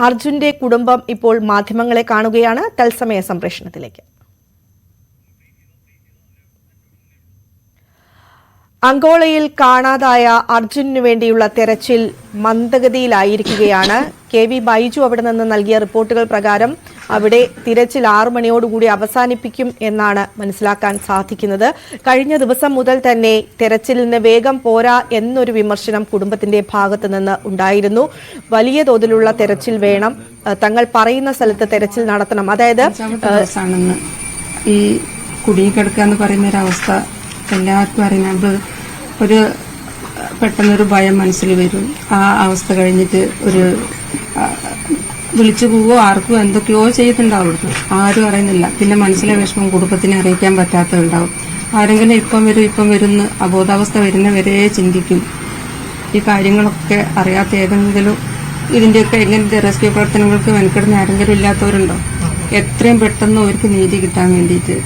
അർജുന്റെ കുടുംബം ഇപ്പോൾ മാധ്യമങ്ങളെ കാണുകയാണ്. തത്സമയ സംപ്രേഷണത്തിലേക്ക്. അങ്കോളയിൽ കാണാതായ അർജുനു വേണ്ടിയുള്ള തെരച്ചിൽ മന്ദഗതിയിലായിരിക്കുകയാണ്. കെ വി ബൈജു അവിടെ നിന്ന് നൽകിയ റിപ്പോർട്ടുകൾ പ്രകാരം അവിടെ തിരച്ചിൽ ആറു മണിയോടുകൂടി അവസാനിപ്പിക്കും എന്നാണ് മനസ്സിലാക്കാൻ സാധിക്കുന്നത്. കഴിഞ്ഞ ദിവസം മുതൽ തന്നെ തെരച്ചിലിന് വേഗം പോരാ എന്നൊരു വിമർശനം കുടുംബത്തിന്റെ ഭാഗത്തു നിന്ന് ഉണ്ടായിരുന്നു. വലിയ തോതിലുള്ള തെരച്ചിൽ വേണം. തങ്ങൾ പറയുന്ന സ്ഥലത്ത് തെരച്ചിൽ നടത്തണം. അതായത് ഈ കുടുങ്ങിക്കിടക്കുക എന്ന് പറയുന്ന ഒരു അവസ്ഥ എല്ലാവർക്കും അറിയാം. ഒരു പെട്ടെന്നൊരു ഭയം മനസ്സിൽ വരും. ആ അവസ്ഥ കഴിഞ്ഞിട്ട് ഒരു വിളിച്ചു പോവോ ആർക്കും എന്തൊക്കെയോ ചെയ്തിട്ടുണ്ടാവും അവിടുത്തെ ആരും അറിയുന്നില്ല. പിന്നെ മനസ്സിലെ വിഷമം കുടുംബത്തിനെ അറിയിക്കാൻ പറ്റാത്തതുണ്ടാവും. ആരെങ്കിലും ഇപ്പം വരും ഇപ്പം വരുന്ന അബോധാവസ്ഥ വരുന്നവരെ ചിന്തിക്കും. ഈ കാര്യങ്ങളൊക്കെ അറിയാത്ത ഏതെങ്കിലും ഇതിന്റെയൊക്കെ എങ്ങനത്തെ റെസ്ക്യൂ പ്രവർത്തനങ്ങൾക്ക് മെനക്കെടുന്ന ആരെങ്കിലും ഇല്ലാത്തവരുണ്ടോ? എത്രയും പെട്ടെന്ന് അവർക്ക് നീതി കിട്ടാൻ വേണ്ടിയിട്ട്.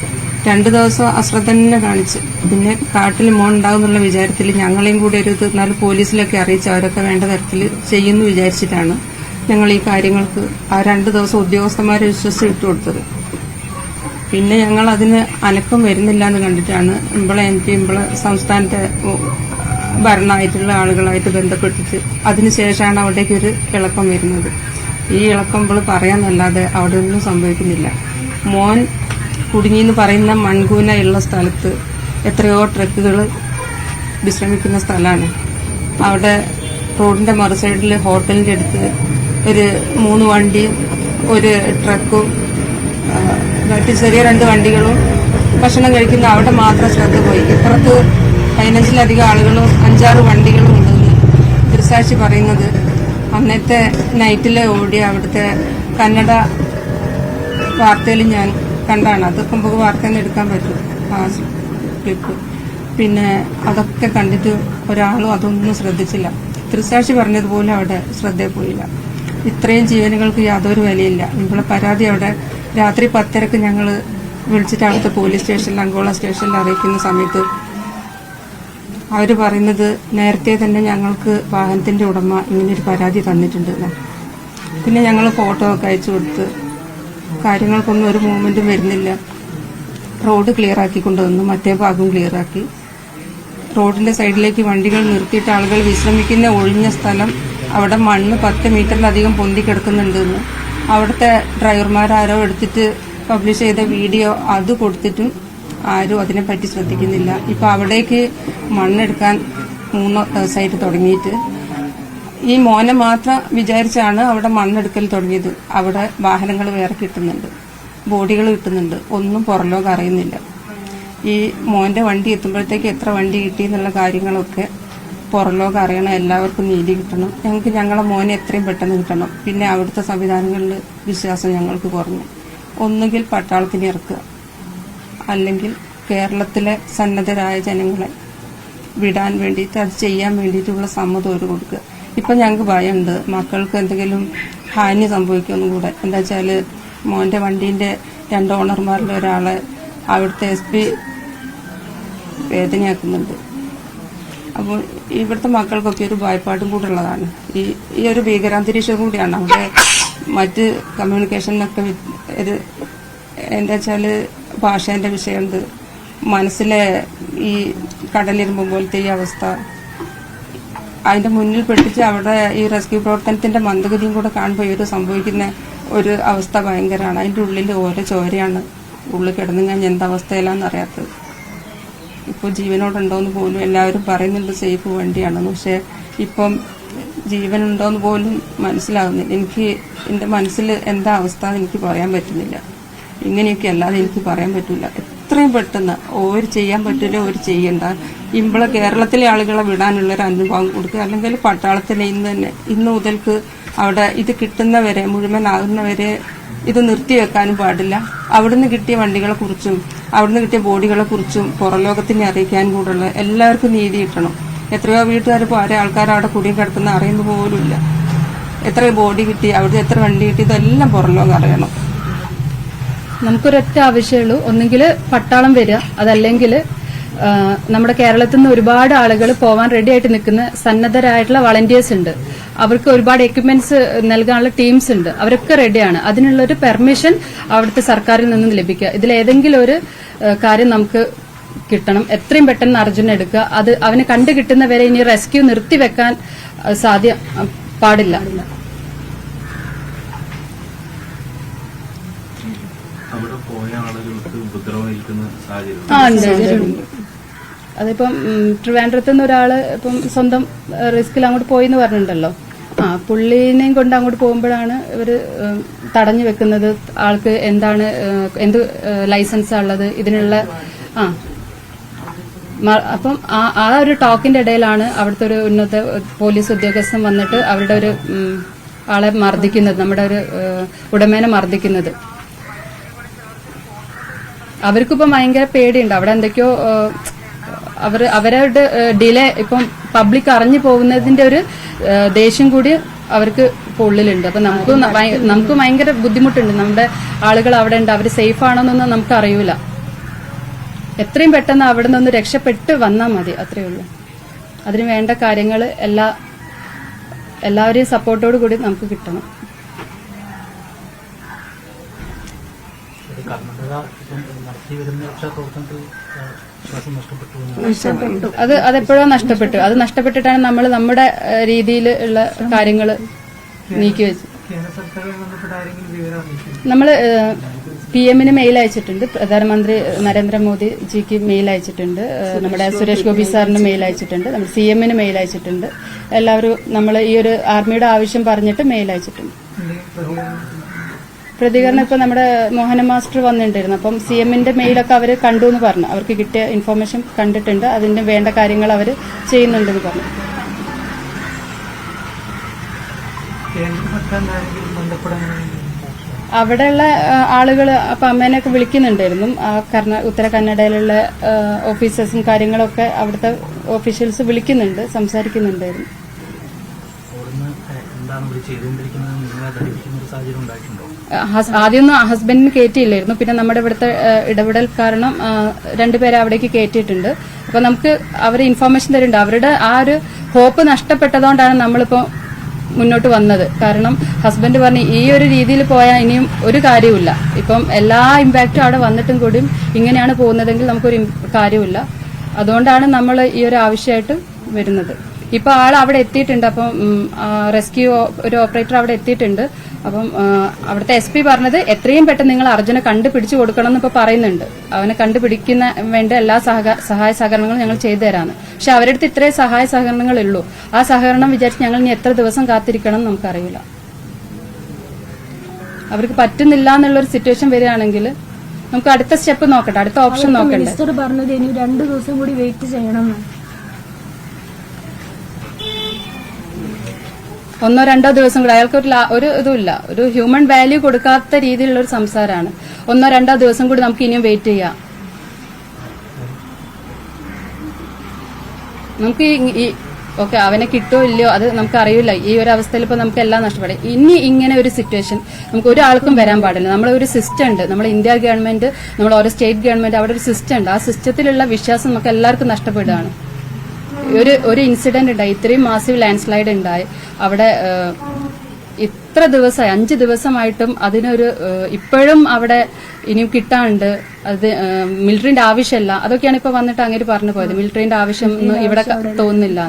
രണ്ടു ദിവസം അശ്രദ്ധ തന്നെ കാണിച്ച്. പിന്നെ കാട്ടിൽ മോൻ ഉണ്ടാവും എന്നുള്ള വിചാരത്തിൽ ഞങ്ങളെയും കൂടി ഒരു എന്നാലും പോലീസിലൊക്കെ അറിയിച്ച് അവരൊക്കെ വേണ്ട തരത്തിൽ ചെയ്യുന്നു വിചാരിച്ചിട്ടാണ്. ഞങ്ങൾ ഈ കാര്യങ്ങൾക്ക് ആ രണ്ട് ദിവസം ഉദ്യോഗസ്ഥന്മാരെ വിശ്വസിച്ച് കൊടുത്തത്. പിന്നെ ഞങ്ങൾ അതിന് അനക്കം വരുന്നില്ല എന്ന് കണ്ടിട്ടാണ് ഇമ്പളെ എം പി ഇമ്പളെ സംസ്ഥാനത്തെ ഭരണമായിട്ടുള്ള ആളുകളായിട്ട് ബന്ധപ്പെട്ടിട്ട് അതിനുശേഷമാണ് അവിടേക്ക് ഒരു ഇളക്കം വരുന്നത്. ഈ ഇളക്കം ഇവൾ പറയാന്നല്ലാതെ അവിടെ ഒന്നും സംഭവിക്കുന്നില്ല. മോൻ കുടുങ്ങിന്ന് പറയുന്ന മൺകൂന ഉള്ള സ്ഥലത്ത് എത്രയോ ട്രക്കുകൾ വിശ്രമിക്കുന്ന സ്ഥലമാണ് അവിടെ റോഡിന്റെ മറു സൈഡിൽ ഹോട്ടലിന്റെ അടുത്ത് ഒരു മൂന്ന് വണ്ടിയും ഒരു ട്രക്കും മറ്റ് ചെറിയ രണ്ട് വണ്ടികളും ഭക്ഷണം കഴിക്കുന്ന അവിടെ മാത്രം ശ്രദ്ധ പോയി. ഇപ്പുറത്ത് പതിനഞ്ചിലധികം ആളുകളും അഞ്ചാറ് വണ്ടികളും ഉണ്ടെന്ന് ദൃസാക്ഷി പറയുന്നത്. അന്നത്തെ നൈറ്റിലെ ഓടിയ അവിടുത്തെ കന്നഡ വാർത്തയിൽ ഞാൻ കണ്ടാണ്. അതൊക്കെ നമുക്ക് വാർത്തയിൽ എടുക്കാൻ പറ്റും. ആ ക്ലിപ്പ്. പിന്നെ അതൊക്കെ കണ്ടിട്ട് ഒരാളും അതൊന്നും ശ്രദ്ധിച്ചില്ല. ദൃസാക്ഷി പറഞ്ഞതുപോലെ അവിടെ ശ്രദ്ധയിൽ പോയില്ല. ഇത്രയും ജീവനുകൾക്ക് യാതൊരു വിലയില്ല. നിങ്ങളുടെ പരാതി അവിടെ. രാത്രി പത്തരക്ക് ഞങ്ങൾ വിളിച്ചിട്ട് അവിടുത്തെ പോലീസ് സ്റ്റേഷനിൽ അങ്കോള സ്റ്റേഷനിൽ അറിയിക്കുന്ന സമയത്ത് അവർ പറയുന്നത് നേരത്തെ തന്നെ ഞങ്ങൾക്ക് വാഹനത്തിന്റെ ഉടമ ഇങ്ങനൊരു പരാതി തന്നിട്ടുണ്ട്. പിന്നെ ഞങ്ങൾ ഫോട്ടോ ഒക്കെ അയച്ചു കൊടുത്ത് കാര്യങ്ങൾക്കൊന്നും ഒരു മൂവ്മെന്റും വരുന്നില്ല. റോഡ് ക്ലിയർ ആക്കി കൊണ്ടുവന്നു. മറ്റേ ഭാഗം ക്ലിയർ ആക്കി. റോഡിന്റെ സൈഡിലേക്ക് വണ്ടികൾ നിർത്തിയിട്ട് ആളുകൾ വിശ്രമിക്കുന്ന ഒഴിഞ്ഞ സ്ഥലം അവിടെ മണ്ണ് പത്ത് മീറ്ററിലധികം പൊന്തി കിടക്കുന്നുണ്ടെന്ന്. അവിടുത്തെ ഡ്രൈവർമാരാരോ എടുത്തിട്ട് പബ്ലിഷ് ചെയ്ത വീഡിയോ അത് കൊടുത്തിട്ടും ആരും അതിനെപ്പറ്റി ശ്രദ്ധിക്കുന്നില്ല. ഇപ്പൊ അവിടേക്ക് മണ്ണെടുക്കാൻ മൂന്ന് ദിവസമായിട്ട് തുടങ്ങിയിട്ട്. ഈ മോനെ മാത്രം വിചാരിച്ചാണ് അവിടെ മണ്ണെടുക്കൽ തുടങ്ങിയത്. അവിടെ വാഹനങ്ങൾ വേറെ കിട്ടുന്നുണ്ട്. ബോഡികൾ കിട്ടുന്നുണ്ട്. ഒന്നും പുറലോകം അറിയുന്നില്ല. ഈ മോന്റെ വണ്ടി എത്തുമ്പോഴത്തേക്ക് എത്ര വണ്ടി കിട്ടി എന്നുള്ള കാര്യങ്ങളൊക്കെ പുറലോകം അറിയണം എല്ലാവർക്കും നീതി കിട്ടണം. ഞങ്ങൾക്ക് ഞങ്ങളെ മോനെ എത്രയും പെട്ടെന്ന് കിട്ടണം. പിന്നെ അവിടുത്തെ സംവിധാനങ്ങളിൽ വിശ്വാസം ഞങ്ങൾക്ക് കുറഞ്ഞു. ഒന്നുകിൽ പട്ടാളത്തിന് ഇറക്കുക. അല്ലെങ്കിൽ കേരളത്തിലെ സന്നദ്ധരായ ജനങ്ങളെ വിടാൻ വേണ്ടിയിട്ട് അത് ചെയ്യാൻ വേണ്ടിയിട്ടുള്ള സമ്മതം ഒരു കൊടുക്കുക. ഇപ്പൊ ഞങ്ങൾക്ക് ഭയമുണ്ട്. മക്കൾക്ക് എന്തെങ്കിലും ഹാനി സംഭവിക്കുമെന്നും കൂടെ. എന്താ വെച്ചാൽ മോന്റെ വണ്ടീന്റെ രണ്ട് ഓണർമാരിൽ ഒരാളെ അവിടുത്തെ എസ് പി വേദനയാക്കുന്നുണ്ട്. അപ്പോൾ ഇവിടുത്തെ മക്കൾക്കൊക്കെ ഒരു ഭയപ്പാട്ടും കൂടെ ഉള്ളതാണ് ഈ ഈ ഒരു ഭീകരാന്തരീക്ഷം കൂടിയാണ്. അവിടെ മറ്റ് കമ്മ്യൂണിക്കേഷനൊക്കെ ഇത് എന്താ വെച്ചാൽ ഭാഷേന്റെ വിഷയമുണ്ട്. മനസ്സിലെ ഈ കടലിരുമ്പ് പോലത്തെ ഈ അവസ്ഥ. അതിന്റെ മുന്നിൽ പെട്ടിച്ച് അവിടെ ഈ റെസ്ക്യൂ പ്രവർത്തനത്തിന്റെ മന്ദഗതിയും കൂടെ കാണുമ്പോൾ ഇത് സംഭവിക്കുന്ന ഒരു അവസ്ഥ ഭയങ്കരമാണ് അതിന്റെ ഉള്ളിൽ ഓരോ ചോരയാണ്. ഉള്ളിൽ കിടന്നു കഴിഞ്ഞാൽ എന്താ അവസ്ഥയിലാന്ന് അറിയാത്തത്. ഇപ്പോൾ ജീവനോടുണ്ടോയെന്ന് പോലും എല്ലാവരും പറയുന്നുണ്ട് സേഫ് വണ്ടിയാണെന്ന്. പക്ഷെ ഇപ്പം ജീവനുണ്ടോയെന്ന് പോലും മനസ്സിലാകുന്നില്ല എനിക്ക് എന്റെ മനസ്സിൽ എന്താ അവസ്ഥ എനിക്ക് പറയാൻ പറ്റുന്നില്ല. ഇങ്ങനെയൊക്കെ അല്ലാതെ എനിക്ക് പറയാൻ പറ്റില്ല എത്രയും പെട്ടെന്ന് ഒരു ചെയ്യാൻ പറ്റില്ല ഒരു ചെയ്യണ്ട. ഇമ്പളെ കേരളത്തിലെ ആളുകളെ വിടാനുള്ള ഒരു അനുഭവം കൊടുക്കുക. അല്ലെങ്കിൽ പട്ടാളത്തിലെ ഇന്ന് തന്നെ ഇന്ന് മുതൽക്ക് അവിടെ ഇത് കിട്ടുന്നവരെ മുഴുവനാകുന്നവരെ ഇത് നിർത്തിവെക്കാനും പാടില്ല. അവിടുന്ന് കിട്ടിയ വണ്ടികളെ കുറിച്ചും അവിടുന്ന് കിട്ടിയ ബോഡികളെ കുറിച്ചും പുറലോകത്തിനെ അറിയിക്കാൻ കൂടുള്ള എല്ലാവർക്കും നീതി കിട്ടണം. എത്രയോ വീട്ടുകാർ ഇപ്പോൾ ആരെ ആൾക്കാർ അവിടെ കുടിയും കിടക്കുന്ന അറിയുന്ന പോലുമില്ല എത്ര ബോഡി കിട്ടി അവിടെ എത്ര വണ്ടി കിട്ടി ഇതെല്ലാം പുറലോകം അറിയണം. നമുക്കൊരൊറ്റ ആവശ്യമുള്ളൂ ഒന്നുകിൽ പട്ടാളം വരിക അതല്ലെങ്കിൽ നമ്മുടെ കേരളത്തിൽ നിന്ന് ഒരുപാട് ആളുകൾ പോവാൻ റെഡി ആയിട്ട് നിൽക്കുന്ന സന്നദ്ധരായിട്ടുള്ള വളണ്ടിയേഴ്സ് ഉണ്ട്. അവർക്ക് ഒരുപാട് എക്യുപ്മെന്റ്സ് നൽകാനുള്ള ടീംസ് ഉണ്ട്. അവരൊക്കെ റെഡിയാണ് അതിനുള്ള ഒരു പെർമിഷൻ അവിടുത്തെ സർക്കാരിൽ നിന്ന് ലഭിക്കുക. ഇതിൽ ഏതെങ്കിലും ഒരു കാര്യം നമുക്ക് കിട്ടണം. എത്രയും പെട്ടെന്ന് അർജുന എടുക്കുക. അത് അവന് കണ്ടു കിട്ടുന്നവരെ ഇനി റെസ്ക്യൂ നിർത്തിവെക്കാൻ ആ, സാധ്യ പാടില്ല. അവിടെ പോയ ആളുകൾക്ക് ഉപദ്രവം ഏൽക്കുന്ന സാഹചര്യം ആ ഉണ്ട് ഉണ്ട്. അതിപ്പം ട്രിവാൻഡ്രത്ത് നിന്ന് ഒരാൾ ഇപ്പം സ്വന്തം റിസ്കിൽ അങ്ങോട്ട് പോയി എന്ന് പറഞ്ഞിട്ടുണ്ടല്ലോ. ആ പുള്ളിനെയും കൊണ്ട് അങ്ങോട്ട് പോകുമ്പോഴാണ് ഇവർ തടഞ്ഞു വെക്കുന്നത്. ആൾക്ക് എന്താണ് എന്ത് ലൈസൻസാ ഉള്ളത്? ഇതിനുള്ള ആ. അപ്പം ആ ഒരു ടോക്കിന്റെ ഇടയിലാണ് അവിടുത്തെ ഒരു ഉന്നത പോലീസ് ഉദ്യോഗസ്ഥൻ വന്നിട്ട് അവരുടെ ഒരു ആളെ മർദ്ദിക്കുന്നത് നമ്മുടെ ഒരു ഉടമേനെ മർദ്ദിക്കുന്നത്. അവർക്കിപ്പോ ഭയങ്കര പേടിയുണ്ട്. അവിടെ എന്തൊക്കെയോ അവർ അവരുടെ ഡിലേ ഇപ്പം പബ്ലിക് അറിഞ്ഞു പോകുന്നതിന്റെ ഒരു ദേഷ്യം കൂടി അവർക്ക് ഇപ്പോൾ ഉള്ളിലുണ്ട്. അപ്പൊ നമുക്ക് നമുക്ക് ഭയങ്കര ബുദ്ധിമുട്ടുണ്ട്. നമ്മുടെ ആളുകൾ അവിടെ ഉണ്ട്. അവർ സേഫ് ആണോന്നൊന്നും നമുക്ക് അറിയൂല. എത്രയും പെട്ടെന്ന് അവിടെ നിന്ന് രക്ഷപ്പെട്ട് വന്നാൽ മതി അത്രയേ ഉള്ളൂ. അതിന് വേണ്ട കാര്യങ്ങൾ എല്ലാ എല്ലാവരെയും സപ്പോർട്ടോട് കൂടി നമുക്ക് കിട്ടണം. കർണാടക ഇപ്പം നടത്തി വരുന്ന രക്ഷാപ്രവർത്തനത്തിൽ അത് അതെപ്പോഴോ നഷ്ടപ്പെട്ടു അത് നഷ്ടപ്പെട്ടിട്ടാണ് നമ്മൾ നമ്മുടെ രീതിയിൽ ഉള്ള കാര്യങ്ങൾ നീക്കി വെച്ചു കേന്ദ്ര സർക്കാരുമായി ബന്ധപ്പെട്ട വിവരം നമ്മൾ പി എമ്മിന് മെയിൽ അയച്ചിട്ടുണ്ട്. പ്രധാനമന്ത്രി നരേന്ദ്രമോദി ജിക്ക് മെയിൽ അയച്ചിട്ടുണ്ട്. നമ്മുടെ സുരേഷ് ഗോപി സാറിന് മെയിൽ അയച്ചിട്ടുണ്ട്. നമ്മൾ സി എമ്മിന് മെയിൽ അയച്ചിട്ടുണ്ട്. എല്ലാവരും നമ്മൾ ഈ ഒരു ആർമിയുടെ ആവശ്യം പറഞ്ഞിട്ട് മെയിൽ അയച്ചിട്ടുണ്ട്. പ്രതികരണം ഇപ്പൊ നമ്മുടെ മോഹന മാസ്റ്റർ വന്നിട്ടുണ്ടായിരുന്നു. അപ്പം സി എമ്മിന്റെ മെയിലൊക്കെ അവർ കണ്ടു എന്ന് പറഞ്ഞു. അവർക്ക് കിട്ടിയ ഇൻഫർമേഷൻ കണ്ടിട്ടുണ്ട്. അതിന്റെ വേണ്ട കാര്യങ്ങൾ അവർ ചെയ്യുന്നുണ്ടെന്ന് പറഞ്ഞു. അവിടെയുള്ള ആളുകൾ അപ്പൊ അമ്മേനെയൊക്കെ വിളിക്കുന്നുണ്ടായിരുന്നു. കർണ ഉത്തര കന്നഡയിലുള്ള ഓഫീസേഴ്സും കാര്യങ്ങളൊക്കെ അവിടുത്തെ ഓഫീഷ്യൽസ് വിളിക്കുന്നുണ്ട് സംസാരിക്കുന്നുണ്ടായിരുന്നു. എന്താണ് ചെയ്തുകൊണ്ടിരിക്കുന്നത് ഒരു സാഹചര്യം ഉണ്ടായിട്ടുണ്ടോ? ആദ്യമൊന്നും ഹസ്ബൻഡിന് കയറ്റിയില്ലായിരുന്നു പിന്നെ നമ്മുടെ ഇവിടുത്തെ ഇടപെടൽ കാരണം രണ്ടുപേരെ അവിടേക്ക് കയറ്റിയിട്ടുണ്ട് അപ്പൊ നമുക്ക് അവർ ഇൻഫോർമേഷൻ തരുന്നുണ്ട്. അവരുടെ ആ ഒരു ഹോപ്പ് നഷ്ടപ്പെട്ടതുകൊണ്ടാണ് നമ്മളിപ്പോ മുന്നോട്ട് വന്നത്. കാരണം ഹസ്ബൻഡ് പറഞ്ഞു ഈ ഒരു രീതിയിൽ പോയാൽ ഇനിയും ഒരു കാര്യമില്ല ഇപ്പം എല്ലാ ഇമ്പാക്റ്റും അവിടെ വന്നിട്ടും കൂടിയും ഇങ്ങനെയാണ് പോകുന്നതെങ്കിൽ നമുക്കൊരു കാര്യമില്ല അതുകൊണ്ടാണ് നമ്മൾ ഈ ഒരു ആവശ്യമായിട്ട് വരുന്നത്. ഇപ്പൊ ആൾ അവിടെ എത്തിയിട്ടുണ്ട്. അപ്പം റെസ്ക്യൂ ഒരു ഓപ്പറേറ്റർ അവിടെ എത്തിയിട്ടുണ്ട്. അപ്പം അവിടുത്തെ എസ് പി പറഞ്ഞത് എത്രയും പെട്ടെന്ന് നിങ്ങൾ അർജുനെ കണ്ടുപിടിച്ചു കൊടുക്കണം എന്ന് ഇപ്പൊ പറയുന്നുണ്ട്. അവനെ കണ്ടുപിടിക്കുന്ന വേണ്ട എല്ലാ സഹായ സഹകരണങ്ങളും ഞങ്ങൾ ചെയ്തു തരാന്ന്. പക്ഷെ അവരുടെ അടുത്ത് ഇത്രയും സഹായ സഹകരണങ്ങളുള്ളൂ. ആ സഹകരണം വിചാരിച്ച് ഞങ്ങൾ ഇനി എത്ര ദിവസം കാത്തിരിക്കണം എന്ന് നമുക്കറിയില്ല. അവർക്ക് പറ്റുന്നില്ല എന്നുള്ളൊരു സിറ്റുവേഷൻ വരികയാണെങ്കിൽ നമുക്ക് അടുത്ത സ്റ്റെപ്പ് നോക്കട്ടെ അടുത്ത ഓപ്ഷൻ നോക്കട്ടെ മിനിസ്റ്റർ പറഞ്ഞത് ഇനി രണ്ടു ദിവസം കൂടി വെയിറ്റ് ചെയ്യണം. ഒന്നോ രണ്ടോ ദിവസം കൂടെ അയാൾക്ക് ഒരു ഒരു ഇതുമില്ല. ഒരു ഹ്യൂമൻ വാല്യൂ കൊടുക്കാത്ത രീതിയിലുള്ള ഒരു സംസാരമാണ്. ഒന്നോ രണ്ടോ ദിവസം കൂടി നമുക്ക് ഇനിയും വെയിറ്റ് ചെയ്യാം. നമുക്ക് ഈ ഓക്കെ അവനെ കിട്ടോ ഇല്ലയോ അത് നമുക്ക് അറിയില്ല. ഈ ഒരു അവസ്ഥയിൽ ഇപ്പൊ നമുക്ക് എല്ലാം നഷ്ടപ്പെടും. ഇനി ഇങ്ങനെ ഒരു സിറ്റുവേഷൻ നമുക്ക് ഒരാൾക്കും വരാൻ പാടില്ല. നമ്മളെ ഒരു സിസ്റ്റം ഉണ്ട്. നമ്മൾ ഇന്ത്യ ഗവൺമെന്റ് നമ്മൾ ഓരോ സ്റ്റേറ്റ് ഗവൺമെന്റ് അവിടെ ഒരു സിസ്റ്റം ഉണ്ട്. ആ സിസ്റ്റത്തിലുള്ള വിശ്വാസം നമുക്ക് എല്ലാവർക്കും നഷ്ടപ്പെടുകയാണ്. ഒരു ഒരു ഇൻസിഡന്റ് ഉണ്ടായി. ഇത്രയും മാസീവ് ലാൻഡ് സ്ലൈഡ് ഉണ്ടായി. അവിടെ ഇത്ര ദിവസമായി അഞ്ച് ദിവസമായിട്ടും അതിനൊരു ഇപ്പോഴും അവിടെ ഇനിയും കിട്ടാണ്ട്. അത് മിലിറ്ററിന്റെ ആവശ്യമല്ല. അതൊക്കെയാണ് ഇപ്പൊ വന്നിട്ട് അങ്ങനെ പറഞ്ഞു പോയത്. മിലിറ്ററിന്റെ ആവശ്യം ഇവിടെ തോന്നുന്നില്ല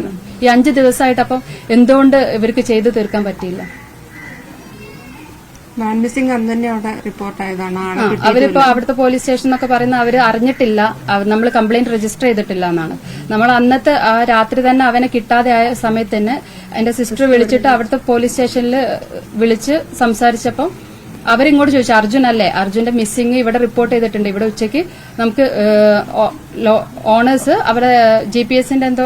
ഈ അഞ്ച് ദിവസമായിട്ട് അപ്പം എന്തുകൊണ്ട് ഇവർക്ക് ചെയ്തു തീർക്കാൻ പറ്റിയില്ല? മിസ്സിംഗ് അന്ന് തന്നെ അവിടെ റിപ്പോർട്ട് ആയതാണ്. അവരിപ്പോ അവിടുത്തെ പോലീസ് സ്റ്റേഷൻ എന്നൊക്കെ പറയുന്ന അവർ അറിഞ്ഞിട്ടില്ല. നമ്മൾ കംപ്ലൈന്റ് രജിസ്റ്റർ ചെയ്തിട്ടില്ല എന്നാണ്. നമ്മൾ അന്നത്തെ ആ രാത്രി തന്നെ അവനെ കിട്ടാതെ ആയ സമയത്ത് തന്നെ എന്റെ സിസ്റ്റർ വിളിച്ചിട്ട് അവിടുത്തെ പോലീസ് സ്റ്റേഷനിൽ വിളിച്ച് സംസാരിച്ചപ്പോൾ അവരിങ്ങോട്ട് ചോദിച്ചു അർജുൻ അല്ലേ? അർജുന്റെ മിസ്സിംഗ് ഇവിടെ റിപ്പോർട്ട് ചെയ്തിട്ടുണ്ട്. ഇവിടെ ഉച്ചയ്ക്ക് നമുക്ക് ഓണേഴ്സ് അവരെ ജി പി എസിന്റെ എന്തോ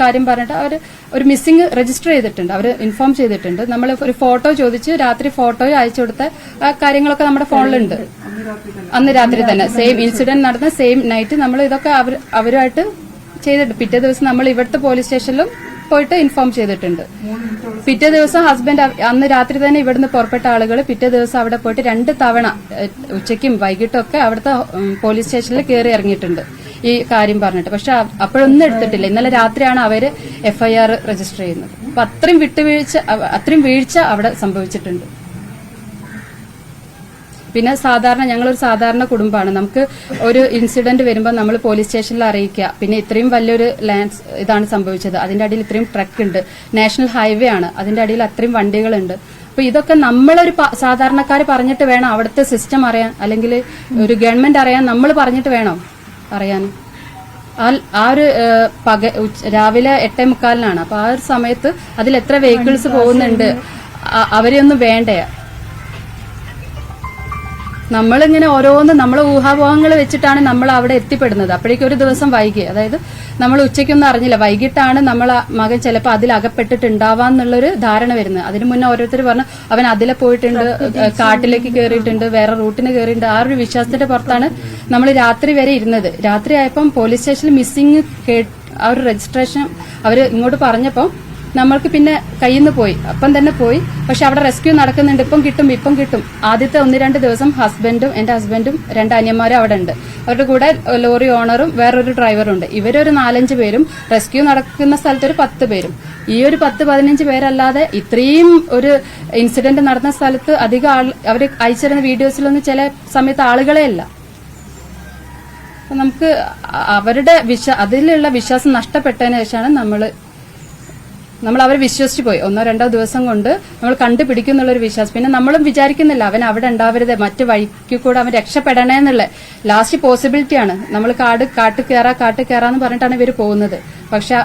കാര്യം പറഞ്ഞിട്ട് അവർ ഒരു മിസ്സിംഗ് രജിസ്റ്റർ ചെയ്തിട്ടുണ്ട്. അവർ ഇൻഫോം ചെയ്തിട്ടുണ്ട്. നമ്മൾ ഒരു ഫോട്ടോ ചോദിച്ച് രാത്രി ഫോട്ടോ അയച്ചു കൊടുത്ത കാര്യങ്ങളൊക്കെ നമ്മുടെ ഫോണിലുണ്ട്. അന്ന് രാത്രി തന്നെ. സെയിം ഇൻസിഡന്റ് നടന്ന സെയിം നൈറ്റ് നമ്മൾ ഇതൊക്കെ അവരുമായിട്ട് ചെയ്തിട്ടുണ്ട്. പിറ്റേ ദിവസം നമ്മൾ ഇവിടുത്തെ പോലീസ് സ്റ്റേഷനിലും പോയിട്ട് ഇൻഫോം ചെയ്തിട്ടുണ്ട്. പിറ്റേ ദിവസം ഹസ്ബൻഡ് അന്ന് രാത്രി തന്നെ ഇവിടുന്ന് പുറപ്പെട്ട ആളുകൾ പിറ്റേ ദിവസം അവിടെ പോയിട്ട് രണ്ട് തവണ ഉച്ചയ്ക്കും വൈകിട്ടും ഒക്കെ അവിടുത്തെ പോലീസ് സ്റ്റേഷനിൽ കയറി ഇറങ്ങിയിട്ടുണ്ട്. ഈ കാര്യം പറഞ്ഞിട്ട്. പക്ഷെ അപ്പോഴൊന്നും എടുത്തിട്ടില്ല. ഇന്നലെ രാത്രിയാണ് അവർ എഫ്ഐആർ രജിസ്റ്റർ ചെയ്യുന്നത്. അപ്പൊ അത്രയും വിട്ടുവീഴ്ച അത്രയും വീഴ്ച അവിടെ സംഭവിച്ചിട്ടുണ്ട്. പിന്നെ സാധാരണ ഞങ്ങളൊരു സാധാരണ കുടുംബമാണ്. നമുക്ക് ഒരു ഇൻസിഡന്റ് വരുമ്പോൾ നമ്മൾ പോലീസ് സ്റ്റേഷനിൽ അറിയിക്കുക. പിന്നെ ഇത്രയും വലിയൊരു ലാൻഡ് ഇതാണ് സംഭവിച്ചത്. അതിന്റെ അടിയിൽ ഇത്രയും ട്രക്ക് ഉണ്ട്. നാഷണൽ ഹൈവേ ആണ്. അതിന്റെ അടിയിൽ അത്രയും വണ്ടികളുണ്ട്. അപ്പൊ ഇതൊക്കെ നമ്മളൊരു സാധാരണക്കാർ പറഞ്ഞിട്ട് വേണം അവിടുത്തെ സിസ്റ്റം അറിയാൻ. അല്ലെങ്കിൽ ഒരു ഗവൺമെന്റ് അറിയാൻ നമ്മൾ പറഞ്ഞിട്ട് വേണം അറിയാൻ? ആ- ഒരു പക രാവിലെ എട്ടേ മുക്കാലിനാണ്. അപ്പൊ ആ ഒരു സമയത്ത് അതിൽ എത്ര വെഹിക്കിൾസ് പോകുന്നുണ്ട് അവരെയൊന്നും വേണ്ടേ? നമ്മളിങ്ങനെ ഓരോന്ന് നമ്മൾ ഊഹാപോഹങ്ങൾ വെച്ചിട്ടാണ് നമ്മൾ അവിടെ എത്തിപ്പെടുന്നത്. അപ്പോഴേക്കും ഒരു ദിവസം വൈകി. അതായത് നമ്മൾ ഉച്ചയ്ക്കൊന്നും അറിഞ്ഞില്ല. വൈകിട്ടാണ് നമ്മൾ മകൻ ചിലപ്പോൾ അതിൽ അകപ്പെട്ടിട്ടുണ്ടാവാന്നുള്ളൊരു ധാരണ വരുന്നത്. അതിനു മുന്നേ ഓരോരുത്തർ പറഞ്ഞു അവൻ അതിലെ പോയിട്ടുണ്ട് കാട്ടിലേക്ക് കയറിയിട്ടുണ്ട് വേറെ റൂട്ടിന് കയറിയിട്ടുണ്ട് ആ ഒരു വിശ്വാസത്തിന്റെ പുറത്താണ് നമ്മൾ രാത്രി വരെ ഇരുന്നത്. രാത്രി ആയപ്പം പോലീസ് സ്റ്റേഷനിൽ മിസ്സിംഗ് ആ ഒരു രജിസ്ട്രേഷൻ അവർ ഇങ്ങോട്ട് പറഞ്ഞപ്പം നമ്മൾക്ക് പിന്നെ കയ്യിൽ നിന്ന് പോയി. അപ്പം തന്നെ പോയി. പക്ഷെ അവിടെ റെസ്ക്യൂ നടക്കുന്നുണ്ട്. ഇപ്പം കിട്ടും ഇപ്പം കിട്ടും. ആദ്യത്തെ ഒന്ന് രണ്ട് ദിവസം ഹസ്ബൻഡും എന്റെ ഹസ്ബൻഡും രണ്ട് അനിയന്മാരും അവിടെ ഉണ്ട്. അവരുടെ കൂടെ ലോറി ഓണറും വേറൊരു ഡ്രൈവറും ഉണ്ട്. ഇവരൊരു നാലഞ്ച് പേരും റെസ്ക്യൂ നടക്കുന്ന സ്ഥലത്ത് ഒരു പത്ത് പേരും. ഈ ഒരു പത്ത് പതിനഞ്ച് പേരല്ലാതെ ഇത്രയും ഒരു ഇൻസിഡന്റ് നടന്ന സ്ഥലത്ത് അധികം ആൾ അവർ അയച്ചിരുന്ന വീഡിയോസിലൊന്നും ചില സമയത്ത് ആളുകളെ അല്ല. നമുക്ക് അവരുടെ വിശ്വാ അതിലുള്ള വിശ്വാസം നഷ്ടപ്പെട്ടതിന് ശേഷമാണ് നമ്മൾ നമ്മൾ അവരെ വിശ്വസിച്ച് പോയി. ഒന്നോ രണ്ടോ ദിവസം കൊണ്ട് നമ്മൾ കണ്ടുപിടിക്കും എന്നുള്ളൊരു വിശ്വാസം. പിന്നെ നമ്മളും വിചാരിക്കുന്നില്ല അവൻ അവിടെ ഉണ്ടാവരുത് മറ്റു വഴിക്ക് കൂടെ അവൻ രക്ഷപ്പെടണേ എന്നുള്ള ലാസ്റ്റ് പോസിബിലിറ്റിയാണ് നമ്മൾ കാട് കാട്ട് കയറാ കാട്ട് കയറാന്ന് പറഞ്ഞിട്ടാണ് ഇവർ പോകുന്നത്. പക്ഷെ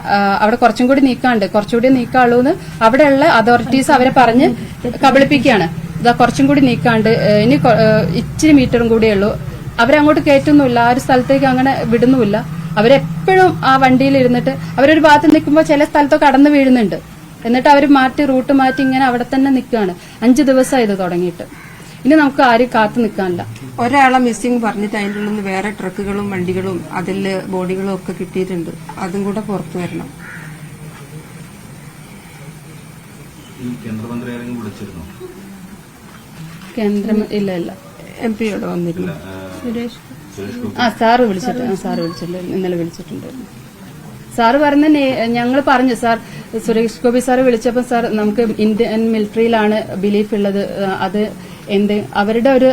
അവിടെ കുറച്ചും കൂടി നീക്കാണ്ട് കുറച്ചുകൂടി നീക്കാളൂ അവിടെയുള്ള അതോറിറ്റീസ് അവരെ പറഞ്ഞ് കബളിപ്പിക്കുകയാണ്. ഇതാ കുറച്ചും കൂടി നീക്കാണ്ട് ഇനി ഇച്ചിരി മീറ്ററും കൂടിയേ ഉള്ളൂ. അവരങ്ങോട്ട് കയറ്റുന്നുമില്ല ആ ഒരു സ്ഥലത്തേക്ക് അങ്ങനെ വിടുന്നുമില്ല. അവരെപ്പോഴും ആ വണ്ടിയിൽ ഇരുന്നിട്ട് അവരൊരു ഭാഗത്ത് നിൽക്കുമ്പോൾ ചില സ്ഥലത്തൊക്കെ കടന്നു വീഴുന്നുണ്ട്. എന്നിട്ട് അവർ മാറ്റി റൂട്ട് മാറ്റി ഇങ്ങനെ അവിടെ തന്നെ നിൽക്കുകയാണ്. അഞ്ചു ദിവസമായി ഇത് തുടങ്ങിയിട്ട്. ഇനി നമുക്ക് ആരും കാത്തു നിൽക്കാനില്ല. ഒരാളെ മിസ്സിംഗ് പറഞ്ഞിട്ട് അതിന്റെ ഉള്ളിൽ നിന്ന് വേറെ ട്രക്കുകളും വണ്ടികളും അതിൽ ബോഡികളും ഒക്കെ കിട്ടിയിട്ടുണ്ട്. അതും കൂടെ പുറത്തു വരണം. ഈ കേന്ദ്രമന്ത്രി ഇല്ല ഇല്ല. എം പി ഇവിടെ വന്നിരുന്നു. സുരേഷ്. ആ സാറ് വിളിച്ചിട്ട് സാറ് വിളിച്ചിട്ടുണ്ട് ഇന്നലെ വിളിച്ചിട്ടുണ്ട്. സാറ് പറഞ്ഞ ഞങ്ങൾ പറഞ്ഞു സാർ സുരേഷ് ഗോപി സാർ വിളിച്ചപ്പോൾ സാർ നമുക്ക് ഇന്ത്യൻ മിലിറ്ററിയിലാണ് ബിലീഫ് ഉള്ളത് അത് എന്ത് അവരുടെ ഒരു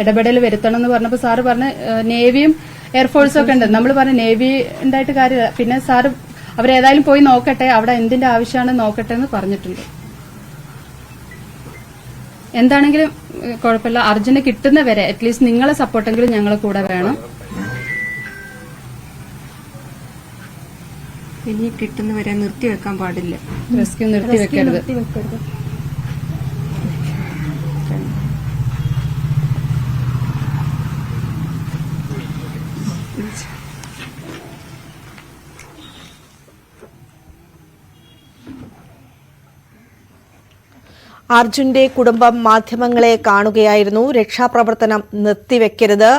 ഇടപെടൽ വരുത്തണം എന്ന് പറഞ്ഞപ്പോൾ സാറ് പറഞ്ഞ നേവിയും എയർഫോഴ്സും ഒക്കെ ഉണ്ട്. നമ്മൾ പറഞ്ഞ നേവി ഉണ്ടായിട്ട് കാര്യമില്ല. പിന്നെ സാറ് അവരേതായാലും പോയി നോക്കട്ടെ അവിടെ എന്തിന്റെ ആവശ്യമാണ് നോക്കട്ടെ എന്ന് പറഞ്ഞിട്ടുണ്ട്. എന്താണെങ്കിലും കുഴപ്പമില്ല. അർജുന് കിട്ടുന്ന വരെ അറ്റ്ലീസ്റ്റ് നിങ്ങളെ സപ്പോർട്ടെങ്കിലും ഞങ്ങളെ കൂടെ വേണം. ഇനി കിട്ടുന്നവരെ നിർത്തിവെക്കാൻ പാടില്ല. റെസ്ക്യൂ നിർത്തി അർജുന്റെ കുടുംബം മാധ്യമങ്ങളെ കാണുകയായിരുന്നു. രക്ഷാപ്രവർത്തനം നിർത്തിവെക്കരുത്.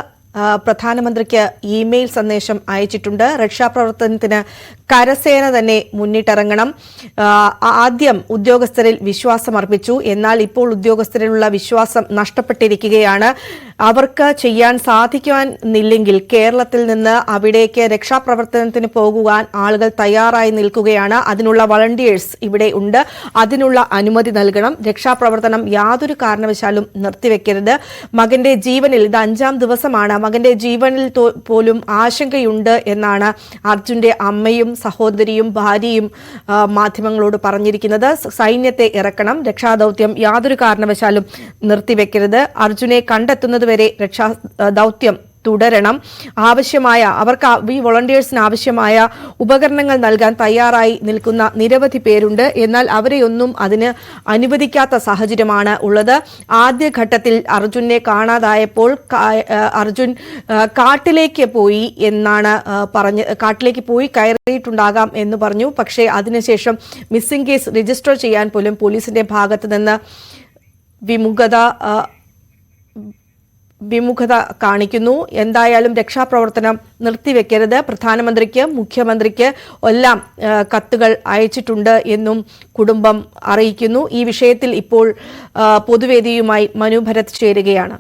പ്രധാനമന്ത്രിക്ക് ഇമെയിൽ സന്ദേശം അയച്ചിട്ടുണ്ട്. രക്ഷാപ്രവർത്തനത്തിന് കരസേന തന്നെ മുന്നിട്ടിറങ്ങണം. ആദ്യം ഉദ്യോഗസ്ഥരിൽ വിശ്വാസം അർപ്പിച്ചു. എന്നാൽ ഇപ്പോൾ ഉദ്യോഗസ്ഥരിലുള്ള വിശ്വാസം നഷ്ടപ്പെട്ടിരിക്കുകയാണ്. അവർക്ക് ചെയ്യാൻ സാധിക്കുവാനില്ലെങ്കിൽ കേരളത്തിൽ നിന്ന് അവിടേക്ക് രക്ഷാപ്രവർത്തനത്തിന് പോകുവാൻ ആളുകൾ തയ്യാറായി നിൽക്കുകയാണ്. അതിനുള്ള വളണ്ടിയേഴ്സ് ഇവിടെ ഉണ്ട്. അതിനുള്ള അനുമതി നൽകണം. രക്ഷാപ്രവർത്തനം യാതൊരു കാരണവശാലും നിർത്തിവെക്കരുത്. മകന്റെ ജീവനിൽ ഇത് അഞ്ചാം ദിവസമാണ്. മകന്റെ ജീവനിൽ പോലും ആശങ്കയുണ്ട് എന്നാണ് അർജുന്റെ അമ്മയും സഹോദരിയും ഭാര്യയും മാധ്യമങ്ങളോട് പറഞ്ഞിരിക്കുന്നത് സൈന്യത്തെ ഇറക്കണം രക്ഷാദൌത്യം യാതൊരു കാരണവശാലും നിർത്തിവെക്കരുത്. അർജുനെ കണ്ടെത്തുന്നതുവരെ രക്ഷാ ദൗത്യം തുടരണം. ആവശ്യമായ അവർക്ക് ഈ വോളണ്ടിയേഴ്സിന് ആവശ്യമായ ഉപകരണങ്ങൾ നൽകാൻ തയ്യാറായി നിൽക്കുന്ന നിരവധി പേരുണ്ട്. എന്നാൽ അവരെയൊന്നും അതിന് അനുവദിക്കാത്ത സാഹചര്യമാണ് ഉള്ളത്. ആദ്യഘട്ടത്തിൽ അർജുനെ കാണാതായപ്പോൾ അർജുൻ കാട്ടിലേക്ക് പോയി എന്നാണ് പറഞ്ഞ് കാട്ടിലേക്ക് പോയി കയറിയിട്ടുണ്ടാകാം എന്ന് പറഞ്ഞു. പക്ഷേ അതിനുശേഷം മിസ്സിംഗ് കേസ് രജിസ്റ്റർ ചെയ്യാൻ പോലും പോലീസിന്റെ ഭാഗത്ത് നിന്ന് വിമുഖത വിമുഖത കാണിക്കുന്നു. എന്തായാലും രക്ഷാപ്രവർത്തനം നിർത്തിവെക്കരുത്. പ്രധാനമന്ത്രിക്ക് മുഖ്യമന്ത്രിക്ക് എല്ലാം കത്തുകൾ അയച്ചിട്ടുണ്ട് എന്നും കുടുംബം അറിയിക്കുന്നു. ഈ വിഷയത്തിൽ ഇപ്പോൾ പൊതുവേദിയുമായി മനു ഭരത് ചേരുകയാണ്.